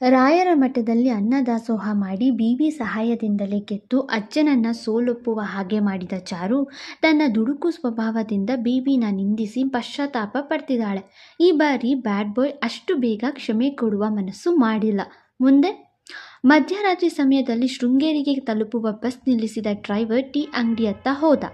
ರಾಯರ ಮಠದಲ್ಲಿ ಅನ್ನದಾಸೋಹ ಮಾಡಿ ಬೀವಿ ಸಹಾಯದಿಂದಲೇ ಗೆದ್ದು ಅಜ್ಜನನ್ನ ಸೋಲೊಪ್ಪುವ ಹಾಗೆ ಮಾಡಿದ ಚಾರು ತನ್ನ ದುಡುಕು ಸ್ವಭಾವದಿಂದ ಬೀವಿನ ನಿಂದಿಸಿ ಪಶ್ಚಾತ್ತಾಪ ಪಡ್ತಿದ್ದಾಳೆ. ಈ ಬಾರಿ ಬ್ಯಾಡ್ ಬಾಯ್ ಅಷ್ಟು ಬೇಗ ಕ್ಷಮೆ ಕೊಡುವ ಮನಸ್ಸು ಮಾಡಿಲ್ಲ. ಮುಂದೆ? ಮಧ್ಯರಾತ್ರಿ ಸಮಯದಲ್ಲಿ ಶೃಂಗೇರಿಗೆ ತಲುಪುವ ಬಸ್ ನಿಲ್ಲಿಸಿದ ಡ್ರೈವರ್ ಟೀ ಅಂಗಡಿಯತ್ತ ಹೋದ.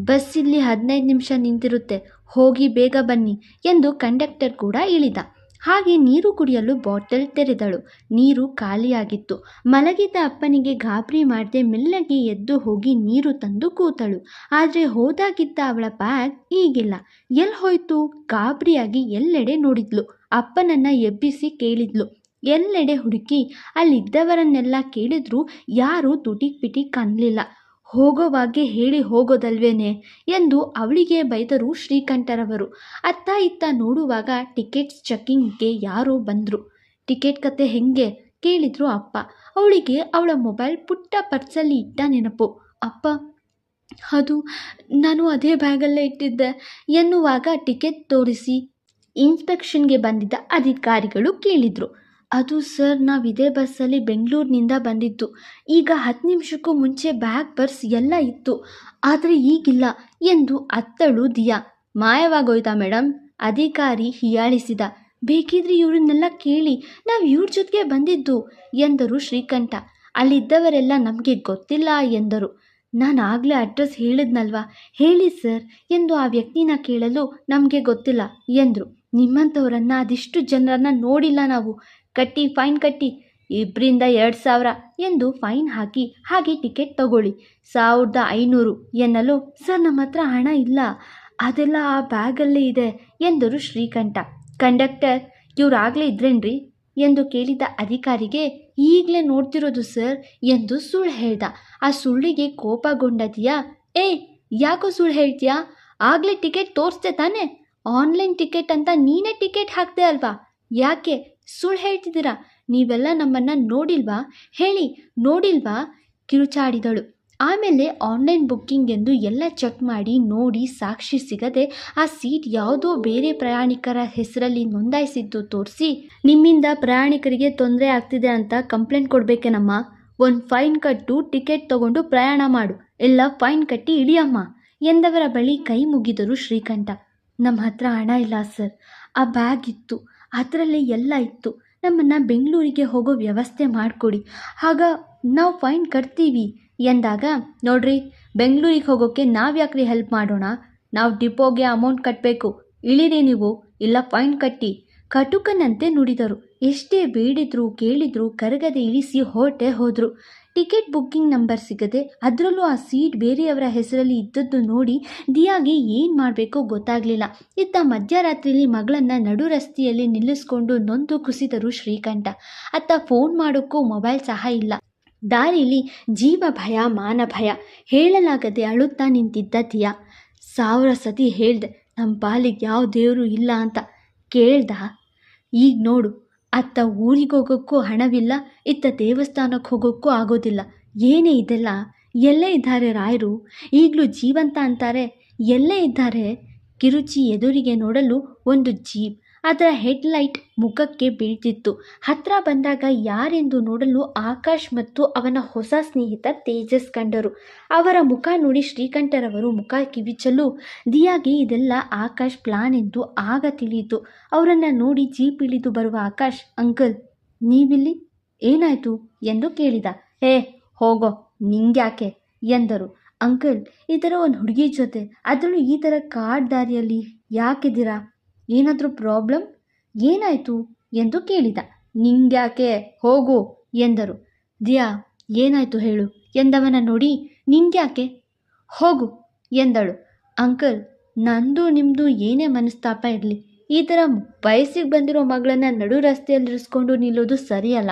ಬಸ್ ಇಲ್ಲಿ ಹದಿನೈದು ನಿಮಿಷ ನಿಂತಿರುತ್ತೆ. ಹೋಗಿ ಬೇಗ ಬನ್ನಿ ಎಂದು ಕಂಡಕ್ಟರ್ ಕೂಡ ಇಳಿದ. ಹಾಗೆ ನೀರು ಕುಡಿಯಲು ಬಾಟಲ್ ತೆರೆದಳು. ನೀರು ಖಾಲಿಯಾಗಿತ್ತು. ಮಲಗಿದ್ದ ಅಪ್ಪನಿಗೆ ಗಾಬರಿ ಮಾಡದೆ ಮೆಲ್ಲಗೆ ಎದ್ದು ಹೋಗಿ ನೀರು ತಂದು ಕೂತಳು. ಆದರೆ ಹೋದಾಗಿದ್ದ ಅವಳ ಬ್ಯಾಗ್ ಈಗಿಲ್ಲ. ಎಲ್ಲಿ ಹೋಯ್ತು? ಗಾಬರಿಯಾಗಿ ಎಲ್ಲೆಡೆ ನೋಡಿದ್ಲು. ಅಪ್ಪನನ್ನ ಎಬ್ಬಿಸಿ ಕೇಳಿದ್ಲು. ಎಲ್ಲೆಡೆ ಹುಡುಕಿ ಅಲ್ಲಿದ್ದವರನ್ನೆಲ್ಲ ಕೇಳಿದ್ರೂ ಯಾರೂ ತುಟಿಕ್ ಪಿಟಿಕ್ ಅನ್ನಲಿಲ್ಲ ಹೋಗೋವಾಗೆ ಹೇಳಿ ಹೋಗೋದಲ್ವೇನೆ ಎಂದು ಅವಳಿಗೆ ಬೈದರು ಶ್ರೀಕಂಠರವರು. ಅತ್ತ ಇತ್ತ ನೋಡುವಾಗ ಟಿಕೆಟ್ಸ್ ಚೆಕ್ಕಿಂಗ್ಗೆ ಯಾರೋ ಬಂದರು. ಟಿಕೆಟ್ ಕತೆ ಹೆಂಗೆ? ಕೇಳಿದ್ರು ಅಪ್ಪ. ಅವಳಿಗೆ ಅವಳ ಮೊಬೈಲ್ ಪುಟ್ಟ ಪರ್ಸಲ್ಲಿ ಇಟ್ಟ ನೆನಪು. ಅಪ್ಪ, ಅದು ನಾನು ಅದೇ ಬ್ಯಾಗಲ್ಲೇ ಇಟ್ಟಿದ್ದೆ ಎನ್ನುವಾಗ ಟಿಕೆಟ್ ತೋರಿಸಿ ಇನ್ಸ್ಪೆಕ್ಷನ್ಗೆ ಬಂದಿದ್ದ ಅಧಿಕಾರಿಗಳು ಕೇಳಿದರು. ಅದು ಸರ್, ನಾವು ಇದೇ ಬಸ್ಸಲ್ಲಿ ಬೆಂಗಳೂರಿನಿಂದ ಬಂದಿದ್ದು. ಈಗ ಹತ್ತು ನಿಮಿಷಕ್ಕೂ ಮುಂಚೆ ಬ್ಯಾಗ್ ಪರ್ಸ್ ಎಲ್ಲ ಇತ್ತು. ಆದರೆ ಈಗಿಲ್ಲ ಎಂದು ಅತ್ತಳು ದಿಯಾ. ಮಾಯವಾಗೋಯ್ತಾ ಮೇಡಮ್ ಅಧಿಕಾರಿ ಹೀಯಾಳಿಸಿದ. ಬೇಕಿದ್ರೆ ಇವರನ್ನೆಲ್ಲ ಕೇಳಿ, ನಾವು ಇವ್ರ ಜೊತೆಗೆ ಬಂದಿದ್ದು ಎಂದರು ಶ್ರೀಕಂಠ. ಅಲ್ಲಿದ್ದವರೆಲ್ಲ ನಮಗೆ ಗೊತ್ತಿಲ್ಲ ಎಂದರು. ನಾನು ಆಗಲೇ ಅಡ್ರೆಸ್ ಹೇಳಿದ್ನಲ್ವಾ? ಹೇಳಿ ಸರ್ ಎಂದು ಆ ವ್ಯಕ್ತಿನ ಕೇಳಲು ನಮಗೆ ಗೊತ್ತಿಲ್ಲ ಎಂದರು. ನಿಮ್ಮಂಥವ್ರನ್ನ ಅದಿಷ್ಟು ಜನರನ್ನ ನೋಡಿಲ್ಲ ನಾವು. ಕಟ್ಟಿ, ಫೈನ್ ಕಟ್ಟಿ ಇಬ್ಬರಿಂದ ಎರಡು ಸಾವಿರ ಎಂದು ಫೈನ್ ಹಾಕಿ, ಹಾಗೆ ಟಿಕೆಟ್ ತಗೊಳ್ಳಿ. ಸಾವಿರದ ಐನೂರು ಎನ್ನಲು ಸರ್ ನಮ್ಮ ಹತ್ರ ಹಣ ಇಲ್ಲ. ಅದೆಲ್ಲ ಆ ಬ್ಯಾಗಲ್ಲೇ ಇದೆ ಎಂದರು ಶ್ರೀಕಂಠ. ಕಂಡಕ್ಟರ್ ಇವರಾಗಲೇ ಇದ್ರೇನ್ರಿ? ಎಂದು ಕೇಳಿದ ಅಧಿಕಾರಿಗೆ, ಈಗಲೇ ನೋಡ್ತಿರೋದು ಸರ್ ಎಂದು ಸುಳ್ಳು ಹೇಳ್ದ. ಆ ಸುಳ್ಳಿಗೆ ಕೋಪಗೊಂಡ ದಿಯಾ, ಏ, ಯಾಕೋ ಸುಳ್ಳು ಹೇಳ್ತೀಯಾ? ಆಗಲೇ ಟಿಕೆಟ್ ತೋರಿಸ್ದೆ ತಾನೆ? ಆನ್ಲೈನ್ ಟಿಕೆಟ್ ಅಂತ ನೀನೇ ಟಿಕೆಟ್ ಹಾಕ್ದೆ ಅಲ್ವಾ? ಯಾಕೆ? ಸುಳ್ಳು ಹೇಳ್ತಿದ್ದೀರಾ? ನೀವೆಲ್ಲ ನಮ್ಮನ್ನು ನೋಡಿಲ್ವಾ? ಹೇಳಿ, ನೋಡಿಲ್ವಾ? ಕಿರುಚಾಡಿದಳು. ಆಮೇಲೆ ಆನ್ಲೈನ್ ಬುಕ್ಕಿಂಗ್ ಎಂದು ಎಲ್ಲ ಚೆಕ್ ಮಾಡಿ, ನೋಡಿ ಸಾಕ್ಷಿ ಸಿಗದೆ ಆ ಸೀಟ್ ಯಾವುದೋ ಬೇರೆ ಪ್ರಯಾಣಿಕರ ಹೆಸರಲ್ಲಿ ನೋಂದಾಯಿಸಿದ್ದು ತೋರಿಸಿ, ನಿಮ್ಮಿಂದ ಪ್ರಯಾಣಿಕರಿಗೆ ತೊಂದರೆ ಆಗ್ತಿದೆ ಅಂತ ಕಂಪ್ಲೇಂಟ್ ಕೊಡಬೇಕೇನಮ್ಮ? ಒಂದು ಫೈನ್ ಕಟ್ಟು ಟಿಕೆಟ್ ತಗೊಂಡು ಪ್ರಯಾಣ ಮಾಡು. ಎಲ್ಲ ಫೈನ್ ಕಟ್ಟಿ ಇಳಿಯಮ್ಮ. ಎಂದವರ ಬಳಿ ಕೈ ಮುಗಿದರು ಶ್ರೀಕಂಠ. ನಮ್ಮ ಹತ್ರ ಹಣ ಇಲ್ಲ ಸರ್. ಆ ಬ್ಯಾಗ್ ಇತ್ತು. ಅದರಲ್ಲೇ ಎಲ್ಲ ಇತ್ತು. ನಮ್ಮನ್ನು ಬೆಂಗಳೂರಿಗೆ ಹೋಗೋ ವ್ಯವಸ್ಥೆ ಮಾಡಿಕೊಡಿ. ಆಗ ನಾವು ಫೈನ್ ಕಟ್ತೀವಿ ಎಂದಾಗ, ನೋಡ್ರಿ, ಬೆಂಗಳೂರಿಗೆ ಹೋಗೋಕ್ಕೆ ನಾವು ಯಾಕ್ರಿ ಹೆಲ್ಪ್ ಮಾಡೋಣ? ನಾವು ಡಿಪೋಗೆ ಅಮೌಂಟ್ ಕಟ್ಟಬೇಕು ಇಳಿರಿ ನೀವು. ಇಲ್ಲ ಫೈನ್ ಕಟ್ಟಿ. ಕಟುಕನಂತೆ ನುಡಿದರು. ಎಷ್ಟೇ ಬೇಡಿದ್ರು, ಕೇಳಿದ್ರು, ಕರಗದೆ ಇಳಿಸಿ ಹೊರಟೆ ಹೋದರು. ಟಿಕೆಟ್ ಬುಕ್ಕಿಂಗ್ ನಂಬರ್ ಸಿಗದೆ ಅದರಲ್ಲೂ ಆ ಸೀಟ್ ಬೇರೆಯವರ ಹೆಸರಲ್ಲಿ ಇದ್ದದ್ದು ನೋಡಿ ದಿಯಾಗೆ ಏನು ಮಾಡಬೇಕೋ ಗೊತ್ತಾಗಲಿಲ್ಲ. ಇತ್ತ ಮಧ್ಯರಾತ್ರಿಯಲ್ಲಿ ಮಗಳನ್ನು ನಡು ರಸ್ತೆಯಲ್ಲಿ ನಿಲ್ಲಿಸ್ಕೊಂಡು ನೊಂದು ಕುಸಿದರು ಶ್ರೀಕಂಠ. ಅತ್ತ ಫೋನ್ ಮಾಡೋಕ್ಕೂ ಮೊಬೈಲ್ ಸಹ ಇಲ್ಲ. ದಾರಿಲಿ ಜೀವ ಭಯ, ಮಾನ ಭಯ, ಹೇಳಲಾಗದೆ ಅಳುತ್ತಾ ನಿಂತಿದ್ದ ದಿಯಾ. ಸಾವಿರ ಸತಿ ಹೇಳ್ದೆ ನಮ್ಮ ಪಾಲಿಗೆ ಯಾವ ದೇವರು ಇಲ್ಲ ಅಂತ ಕೇಳ್ದ? ಈಗ ನೋಡು. ಅತ್ತ ಊರಿಗೆ ಹೋಗೋಕ್ಕೂ ಹಣವಿಲ್ಲ, ಇತ್ತ ದೇವಸ್ಥಾನಕ್ಕೆ ಹೋಗೋಕ್ಕೂ ಆಗೋದಿಲ್ಲ. ಏನೇ ಇದೆಲ್ಲ? ಎಲ್ಲೇ ಇದ್ದಾರೆ ರಾಯರು? ಈಗಲೂ ಜೀವಂತ ಅಂತಾರೆ, ಎಲ್ಲೇ ಇದ್ದಾರೆ? ಕಿರುಚಿ ಎದುರಿಗೆ ನೋಡಲು ಒಂದು ಜೀಪ್. ಅದರ ಹೆಡ್ಲೈಟ್ ಮುಖಕ್ಕೆ ಬೀಳ್ತಿತ್ತು. ಹತ್ರ ಬಂದಾಗ ಯಾರೆಂದು ನೋಡಲು ಆಕಾಶ್ ಮತ್ತು ಅವನ ಹೊಸ ಸ್ನೇಹಿತ ತೇಜಸ್ ಕಂಡರು. ಅವರ ಮುಖ ನೋಡಿ ಶ್ರೀಕಂಠರವರು ಮುಖ ಕಿವಿಚಲು, ದಿಯಾಗಿ, ಇದೆಲ್ಲ ಆಕಾಶ್ ಪ್ಲಾನ್ ಎಂದು ಆಗ ತಿಳಿಯಿತು. ಅವರನ್ನು ನೋಡಿ ಜೀಪ್ ಇಳಿದು ಬರುವ ಆಕಾಶ್, ಅಂಕಲ್, ನೀವಿಲ್ಲಿ? ಏನಾಯಿತು? ಎಂದು ಕೇಳಿದ. ಹೇ, ಹೋಗೋ, ನಿಂಗ್ಯಾಕೆ? ಎಂದರು. ಅಂಕಲ್, ಈ ಥರ ಒಂದು ಹುಡುಗಿ ಜೊತೆ, ಅದರಲ್ಲೂ ಈ ಥರ ಕಾಡ್ ದಾರಿಯಲ್ಲಿ ಯಾಕಿದ್ದೀರಾ? ಏನಾದರೂ ಪ್ರಾಬ್ಲಮ್? ಏನಾಯಿತು ಎಂದು ಕೇಳಿದ. ನಿಂಗ್ಯಾಕೆ ಹೋಗು ಎಂದರು. ದಿಯಾ, ಏನಾಯಿತು ಹೇಳು ಎಂದವನ ನೋಡಿ ನಿಂಗ್ಯಾಕೆ ಹೋಗು ಎಂದಳು. ಅಂಕಲ್, ನಂದು ನಿಮ್ಮದು ಏನೇ ಮನಸ್ತಾಪ ಇರಲಿ, ಈ ಥರ ವಯಸ್ಸಿಗೆ ಬಂದಿರೋ ಮಗಳನ್ನು ನಡು ರಸ್ತೆಯಲ್ಲಿರಿಸ್ಕೊಂಡು ನಿಲ್ಲೋದು ಸರಿಯಲ್ಲ.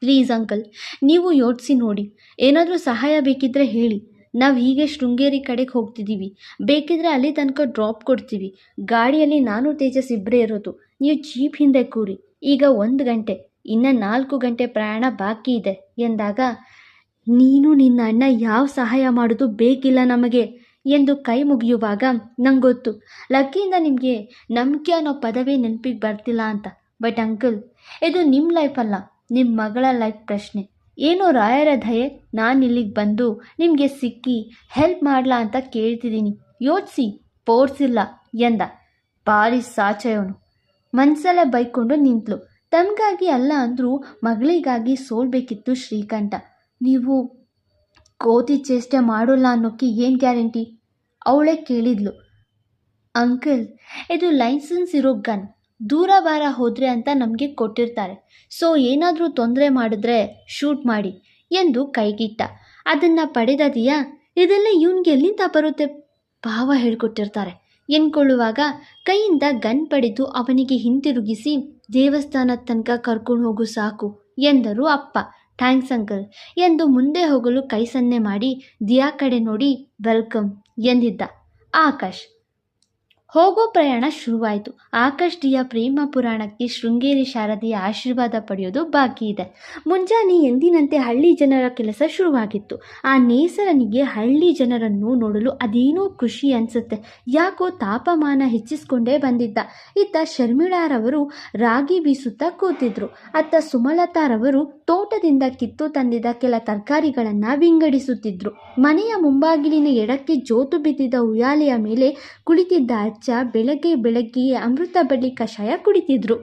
ಪ್ಲೀಸ್ ಅಂಕಲ್, ನೀವು ಯೋಚಿಸಿ ನೋಡಿ. ಏನಾದರೂ ಸಹಾಯ ಬೇಕಿದ್ದರೆ ಹೇಳಿ. ನಾವು ಹೀಗೆ ಶೃಂಗೇರಿ ಕಡೆಗೆ ಹೋಗ್ತಿದ್ದೀವಿ ಬೇಕಿದ್ರೆ ಅಲ್ಲಿ ತನಕ ಡ್ರಾಪ್ ಕೊಡ್ತೀವಿ. ಗಾಡಿಯಲ್ಲಿ ನಾನು ತೇಜಸ್ ಇಬ್ಬರೇ ಇರೋದು. ನೀವು ಜೀಪ್ ಹಿಂದೆ ಕೂರಿ. ಈಗ ಒಂದು ಗಂಟೆ, ಇನ್ನು ನಾಲ್ಕು ಗಂಟೆ ಪ್ರಯಾಣ ಬಾಕಿ ಇದೆ ಎಂದಾಗ, ನೀನು ನಿನ್ನ ಅಣ್ಣ ಯಾವ ಸಹಾಯ ಮಾಡೋದು ಬೇಕಿಲ್ಲ ನಮಗೆ ಎಂದು ಕೈ ಮುಗಿಯುವಾಗ ನಂಗೊತ್ತು. ಲಕ್ಕಿಯಿಂದ ನಿಮಗೆ ನಂಬಿಕೆ ಅನ್ನೋ ಪದವೇ ನೆನಪಿಗೆ ಬರ್ತಿಲ್ಲ ಅಂತ. ಬಟ್ ಅಂಕಲ್, ಇದು ನಿಮ್ಮ ಲೈಫ್ ಅಲ್ಲ ನಿಮ್ಮ ಮಗಳ ಲೈಫ್ ಪ್ರಶ್ನೆ. ಏನೋ ರಾಯರ ದಯೆ, ನಾನು ಇಲ್ಲಿಗೆ ಬಂದು ನಿಮಗೆ ಸಿಕ್ಕಿ ಹೆಲ್ಪ್ ಮಾಡಲಾ ಅಂತ ಕೇಳ್ತಿದ್ದೀನಿ ಯೋಚಿಸಿ, ಪೋರ್ಸಿಲ್ಲ ಎಂದ. ಭಾರಿ ಸಾಚಯವನು. ಮನ್ಸಲ್ಲ ಬೈಕೊಂಡು ನಿಂತಳು ತಮಗಾಗಿ ಅಲ್ಲ ಅಂದರೂ ಮಗಳಿಗಾಗಿ ಸೋಲ್ಬೇಕಿತ್ತು ಶ್ರೀಕಂಠ. ನೀವು ಕೋತಿ ಚೇಷ್ಟೆ ಮಾಡೋಲ್ಲ ಅನ್ನೋಕ್ಕೆ ಏನು ಗ್ಯಾರಂಟಿ? ಅವಳೇ ಕೇಳಿದ್ಲು. ಅಂಕಲ್, ಇದು ಲೈಸೆನ್ಸ್ ಇರೋ ಗನ್. ದೂರ ಬಾರ ಹೋದರೆ ಅಂತ ನಮಗೆ ಕೊಟ್ಟಿರ್ತಾರೆ. ಸೊ ಏನಾದರೂ ತೊಂದರೆ ಮಾಡಿದ್ರೆ ಶೂಟ್ ಮಾಡಿ ಎಂದು ಕೈಗಿಟ್ಟ. ಅದನ್ನು ಪಡೆದದೀಯಾ ಇದೆಲ್ಲ ಇವನಿಗೆ ಎಲ್ಲಿಂದ ಬರುತ್ತೆ? ಭಾವ ಹೇಳಿಕೊಟ್ಟಿರ್ತಾರೆ. ಎನ್ಕೊಳ್ಳುವಾಗ ಕೈಯಿಂದ ಗನ್ ಪಡೆದು ಅವನಿಗೆ ಹಿಂತಿರುಗಿಸಿ ದೇವಸ್ಥಾನದ ತನಕ ಕರ್ಕೊಂಡು ಹೋಗು ಸಾಕು ಎಂದರು ಅಪ್ಪ. ಥ್ಯಾಂಕ್ಸ್ ಅಂಕಲ್ ಎಂದು ಮುಂದೆ ಹೋಗಲು ಕೈ ಸನ್ನೆ ಮಾಡಿ, ದಿಯಾ ಕಡೆ ನೋಡಿ, ವೆಲ್ಕಮ್ ಎಂದಿದ್ದ. ಆಕಾಶ್ ಹೋಗೋ ಪ್ರಯಾಣ ಶುರುವಾಯಿತು. ಆಕಾಶ್ ದಿಯಾ ಪ್ರೇಮ ಪುರಾಣಕ್ಕೆ ಶೃಂಗೇರಿ ಶಾರದೆಯ ಆಶೀರ್ವಾದ ಪಡೆಯೋದು ಬಾಕಿ ಇದೆ. ಮುಂಜಾನೆ ಎಂದಿನಂತೆ ಹಳ್ಳಿ ಜನರ ಕೆಲಸ ಶುರುವಾಗಿತ್ತು. ಆ ನೇಸರನಿಗೆ ಹಳ್ಳಿ ಜನರನ್ನು ನೋಡಲು ಅದೇನೋ ಖುಷಿ ಅನಿಸುತ್ತೆ. ಯಾಕೋ ತಾಪಮಾನ ಹೆಚ್ಚಿಸಿಕೊಂಡೇ ಬಂದಿದ್ದ. ಇತ್ತ ಶರ್ಮಿಳಾರವರು ರಾಗಿ ಬೀಸುತ್ತಾ ಕೂತಿದ್ರು. ಅತ್ತ ಸುಮಲತಾರವರು ತೋಟದಿಂದ ಕಿತ್ತು ತಂದಿದ್ದ ಕೆಲ ತರಕಾರಿಗಳನ್ನು ವಿಂಗಡಿಸುತ್ತಿದ್ರು. ಮನೆಯ ಮುಂಬಾಗಿಲಿನ ಎಡಕ್ಕೆ ಜೋತು ಬಿದ್ದಿದ್ದ ಉಯಾಲೆಯ ಮೇಲೆ ಕುಳಿತಿದ್ದ ಅಜ್ಜ ಬೆಳಗ್ಗೆ ಬೆಳಗ್ಗೆಯೇ ಅಮೃತ ಬಳ್ಳಿ ಕಷಾಯ ಕುಡಿತಿದ್ರು.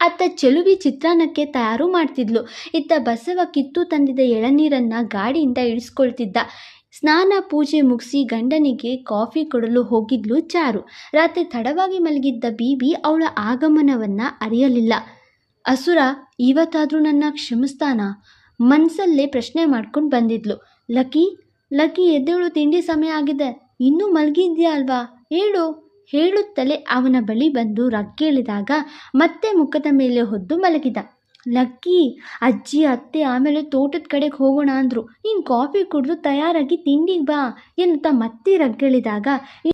ಅತ್ತ ಚೆಲುವಿ ಚಿತ್ರಾನ್ನಕ್ಕೆ ತಯಾರು ಮಾಡ್ತಿದ್ಲು. ಇತ್ತ ಬಸವ ಕಿತ್ತು ತಂದಿದ್ದ ಎಳನೀರನ್ನ ಗಾಡಿಯಿಂದ ಇಳಿಸ್ಕೊಳ್ತಿದ್ದ. ಸ್ನಾನ ಪೂಜೆ ಮುಗಿಸಿ ಗಂಡನಿಗೆ ಕಾಫಿ ಕೊಡಲು ಹೋಗಿದ್ಲು ಚಾರು. ರಾತ್ರಿ ತಡವಾಗಿ ಮಲಗಿದ್ದ ಬೀಬಿ ಅವಳ ಆಗಮನವನ್ನ ಅರಿಯಲಿಲ್ಲ. ಅಸುರ, ಇವತ್ತಾದರೂ ನನ್ನ ಕ್ಷಮಿಸ್ತಾನ? ಮನಸ್ಸಲ್ಲೇ ಪ್ರಶ್ನೆ ಮಾಡ್ಕೊಂಡು ಬಂದಿದ್ಲು. ಲಕ್ಕಿ ಲಕ್ಕಿ ಎದ್ದೇಳು, ತಿಂಡಿ ಸಮಯ ಆಗಿದೆ. ಇನ್ನೂ ಮಲಗಿದ್ಯಾ ಅಲ್ವಾ? ಹೇಳು. ಹೇಳುತ್ತಲೇ ಅವನ ಬಳಿ ಬಂದು ರಗ್ಗೇಳಿದಾಗ ಮತ್ತೆ ಮುಖದ ಮೇಲೆ ಹೊದ್ದು ಮಲಗಿದ. ಲಕ್ಕಿ, ಅಜ್ಜಿ, ಅತ್ತೆ ಆಮೇಲೆ ತೋಟದ ಕಡೆಗೆ ಹೋಗೋಣ ಅಂದರು. ನೀನು ಕಾಫಿ ಕುಡಿದು ತಯಾರಾಗಿ ತಿಂಡಿಗೆ ಬಾ ಎನ್ನುತ್ತಾ ಮತ್ತೆ ರಗ್ಗಿಳಿದಾಗ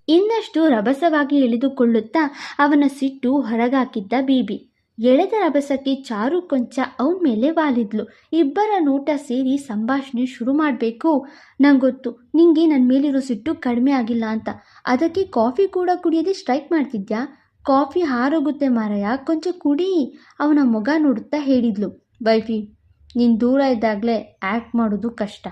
ಇನ್ನಷ್ಟು ರಭಸವಾಗಿ ಇಳಿದುಕೊಳ್ಳುತ್ತಾ ಅವನ ಸಿಟ್ಟು ಹೊರಗಾಕಿದ್ದ ಬೀಬಿ. ಎಳೆದ ರಭಸಕ್ಕೆ ಚಾರು ಕೊಂಚ ಅವನ ಮೇಲೆ ವಾಲಿದ್ಲು. ಇಬ್ಬರ ನೋಟ ಸೇರಿ ಸಂಭಾಷಣೆ ಶುರು ಮಾಡಬೇಕು. ನಂಗೊತ್ತು, ನಿಂಗೆ ನನ್ನ ಮೇಲಿರೋ ಸಿಟ್ಟು ಕಡಿಮೆ ಆಗಿಲ್ಲ ಅಂತ. ಅದಕ್ಕೆ ಕಾಫಿ ಕೂಡ ಕುಡಿಯದೆ ಸ್ಟ್ರೈಕ್ ಮಾಡ್ತಿದ್ಯಾ? ಕಾಫಿ ಹಾರೋಗುತ್ತೆ ಮಾರಯ್ಯ, ಕೊಂಚ ಕುಡಿ, ಅವನ ಮೊಗ ನೋಡುತ್ತಾ ಹೇಳಿದ್ಲು. ವೈಫಿ, ನೀನು ದೂರ ಇದ್ದಾಗಲೇ ಆ್ಯಕ್ಟ್ ಮಾಡೋದು ಕಷ್ಟ.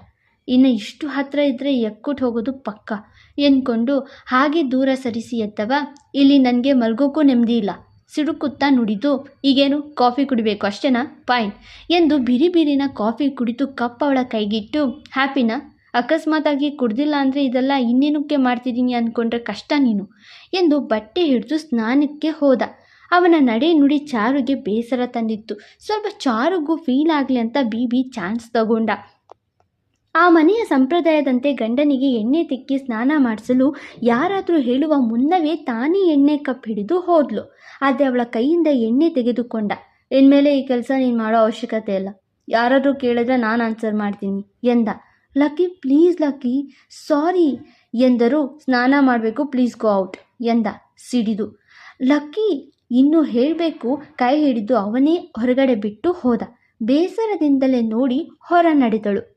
ಇನ್ನು ಇಷ್ಟು ಹತ್ತಿರ ಇದ್ದರೆ ಎಕ್ಕುಟ್ಟು ಹೋಗೋದು ಪಕ್ಕ. ಎಂದ್ಕೊಂಡು, ಹಾಗೆ ದೂರ ಸರಿಸಿ ಎತ್ತವ? ಇಲ್ಲಿ ನನಗೆ ಮಲ್ಗೋಕ್ಕೂ ನೆಮ್ಮದಿ ಇಲ್ಲ. ಸಿಡುಕುತ್ತಾ ನುಡಿದು, ಈಗೇನು ಕಾಫಿ ಕುಡಿಬೇಕು ಅಷ್ಟೇನಾ? ಫೈನ್ ಎಂದು ಬಿರಿ ಬಿರಿನ ಕಾಫಿ ಕುಡಿದು ಕಪ್ ಅವಳ ಕೈಗಿಟ್ಟು, ಹ್ಯಾಪಿನಾ? ಅಕಸ್ಮಾತಾಗಿ ಕುಡ್ದಿಲ್ಲ ಅಂದರೆ ಇದೆಲ್ಲ ಇನ್ನೇನಕ್ಕೆ ಮಾಡ್ತಿದ್ದೀನಿ ಅಂದ್ಕೊಂಡ್ರೆ ಕಷ್ಟ ನೀನು ಎಂದು ಬಟ್ಟೆ ಹಿಡಿದು ಸ್ನಾನಕ್ಕೆ ಹೋದ. ಅವನ ನಡೆ ನುಡಿ ಚಾರುಗೆ ಬೇಸರ ತಂದಿತ್ತು. ಸ್ವಲ್ಪ ಚಾರುಗೂ ಫೀಲ್ ಆಗಲಿ ಅಂತ ಬಿ ಚಾನ್ಸ್ ತಗೊಂಡ. ಆ ಮನೆಯ ಸಂಪ್ರದಾಯದಂತೆ ಗಂಡನಿಗೆ ಎಣ್ಣೆ ತಿಕ್ಕಿ ಸ್ನಾನ ಮಾಡಿಸಲು ಯಾರಾದರೂ ಹೇಳುವ ಮುನ್ನವೇ ತಾನೇ ಎಣ್ಣೆ ಕಪ್ ಹಿಡಿದು ಹೋದ್ಲು. ಆದರೆ ಅವಳ ಕೈಯಿಂದ ಎಣ್ಣೆ ತೆಗೆದುಕೊಂಡ. ಇನ್ಮೇಲೆ ಈ ಕೆಲಸ ನೀನು ಮಾಡೋ ಅವಶ್ಯಕತೆ ಇಲ್ಲ. ಯಾರಾದರೂ ಕೇಳಿದ್ರೆ ನಾನು ಆನ್ಸರ್ ಮಾಡ್ತೀನಿ ಎಂದ. ಲಕ್ಕಿ ಪ್ಲೀಸ್ ಲಕ್ಕಿ ಸಾರಿ ಎಂದರು ಸ್ನಾನ ಮಾಡಬೇಕು ಪ್ಲೀಸ್ ಗೋ ಔಟ್ ಎಂದ ಸಿಡಿದು. ಲಕ್ಕಿ ಇನ್ನು ಹೇಳಬೇಕು, ಕೈ ಹಿಡಿದು ಅವನೇ ಹೊರಗಡೆ ಬಿಟ್ಟು ಹೋದ. ಬೇಸರದಿಂದಲೇ ನೋಡಿ ಹೊರ ನಡೆದಳು.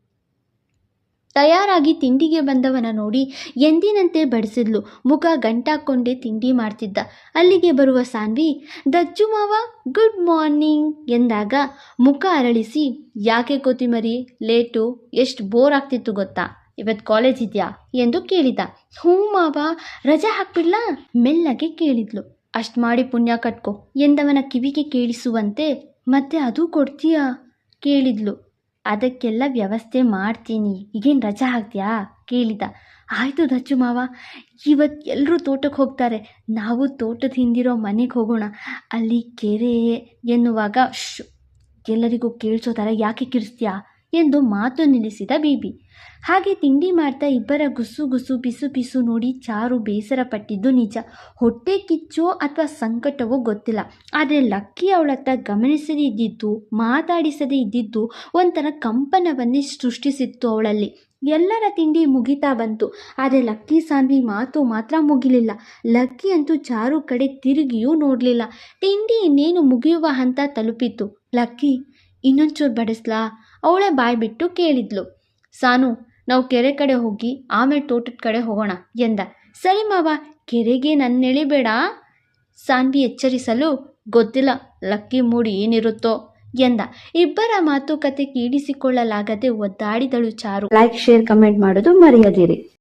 ತಯಾರಾಗಿ ತಿಂಡಿಗೆ ಬಂದವನ ನೋಡಿ ಎಂದಿನಂತೆ ಬಡಿಸಿದ್ಲು. ಮುಖ ಗಂಟಾಕೊಂಡೇ ತಿಂಡಿ ಮಾಡ್ತಿದ್ದ. ಅಲ್ಲಿಗೆ ಬರುವ ಸಾನ್ವಿ, ದಜ್ಜು ಮಾವ, ಗುಡ್ ಮಾರ್ನಿಂಗ್ ಎಂದಾಗ ಮುಖ ಅರಳಿಸಿ, ಯಾಕೆ ಕೋತಿಮರಿ, ಲೇಟು, ಎಷ್ಟು ಬೋರ್ ಆಗ್ತಿತ್ತು ಗೊತ್ತಾ? ಇವತ್ತು ಕಾಲೇಜ್ ಇದೆಯಾ? ಎಂದು ಕೇಳಿದ. ಹ್ಞೂ ಮಾವ, ರಜೆ ಹಾಕ್ಬಿಡ್ಲಾ? ಮೆಲ್ಲಗೆ ಕೇಳಿದ್ಲು. ಅಷ್ಟು ಮಾಡಿ ಪುಣ್ಯ ಕಟ್ಕೊ, ಎಂದವನ ಕಿವಿಗೆ ಕೇಳಿಸುವಂತೆ ಮತ್ತೆ ಅದು ಕೊಡ್ತೀಯಾ? ಕೇಳಿದ್ಲು. ಅದಕ್ಕೆಲ್ಲ ವ್ಯವಸ್ಥೆ ಮಾಡ್ತೀನಿ. ಈಗೇನು ರಜಾ ಹಾಕ್ತೀಯಾ ಕೇಳಿದ. ಆಯಿತು ದಚ್ಚು ಮಾವ, ಇವತ್ತು ಎಲ್ಲರೂ ತೋಟಕ್ಕೆ ಹೋಗ್ತಾರೆ. ನಾವು ತೋಟದ ಹಿಂದಿರೋ ಮನೆಗೆ ಹೋಗೋಣ. ಅಲ್ಲಿ ಕೆರೆ ಎನ್ನುವಾಗ ಶ್ ಎಲ್ಲರಿಗೂ ಕೇಳಿಸೋ ಥರ ಯಾಕೆ ಕಿರಿಸ್ತೀಯಾ? ಎಂದು ಮಾತು ನಿಲ್ಲಿಸಿದ ಬೀಬಿ. ಹಾಗೆ ತಿಂಡಿ ಮಾಡ್ತಾ ಇಬ್ಬರ ಗುಸು ಗುಸು ಬಿಸು ಬಿಸು ನೋಡಿ ಚಾರು ಬೇಸರ ಪಟ್ಟಿದ್ದು ನಿಜ. ಹೊಟ್ಟೆ ಕಿಚ್ಚೋ ಅಥವಾ ಸಂಕಟವೋ ಗೊತ್ತಿಲ್ಲ. ಆದರೆ ಲಕ್ಕಿ ಅವಳತ್ತ ಗಮನಿಸದೇ ಇದ್ದಿದ್ದು, ಮಾತಾಡಿಸದೇ ಇದ್ದಿದ್ದು ಒಂಥರ ಕಂಪನವನ್ನೇ ಸೃಷ್ಟಿಸಿತ್ತು ಅವಳಲ್ಲಿ. ಎಲ್ಲರ ತಿಂಡಿ ಮುಗಿತಾ ಬಂತು. ಆದರೆ ಲಕ್ಕಿ ಸಾನ್ವಿ ಮಾತು ಮಾತ್ರ ಮುಗಿಲಿಲ್ಲ. ಲಕ್ಕಿ ಅಂತೂ ಚಾರು ಕಡೆ ತಿರುಗಿಯೂ ನೋಡಲಿಲ್ಲ. ತಿಂಡಿ ಇನ್ನೇನು ಮುಗಿಯುವ ಹಂತ ತಲುಪಿತ್ತು. ಲಕ್ಕಿ, ಇನ್ನೊಂಚೂರು ಬಡಿಸ್ಲಾ? ಅವಳೇ ಬಾಯ್ ಬಿಟ್ಟು ಕೇಳಿದ್ಲು. ಸಾನು, ನಾವು ಕೆರೆ ಕಡೆ ಹೋಗಿ ಆಮೇಲೆ ತೋಟದ ಕಡೆ ಹೋಗೋಣ ಎಂದ. ಸರಿ ಮಾವ, ಕೆರೆಗೆ ನನ್ನ ಎಳಿಬೇಡ ಸಾನ್ವಿ ಎಚ್ಚರಿಸಲು, ಗೊತ್ತಿಲ್ಲ, ಲಕ್ಕಿ ಮೂಡಿ ಏನಿರುತ್ತೋ ಎಂದ. ಇಬ್ಬರ ಮಾತುಕತೆ ಕೀಡಿಸಿಕೊಳ್ಳಲಾಗದೆ ಒದ್ದಾಡಿದಳು ಚಾರು. ಲೈಕ್ ಶೇರ್ ಕಮೆಂಟ್ ಮಾಡೋದು ಮರೆಯದಿರಿ.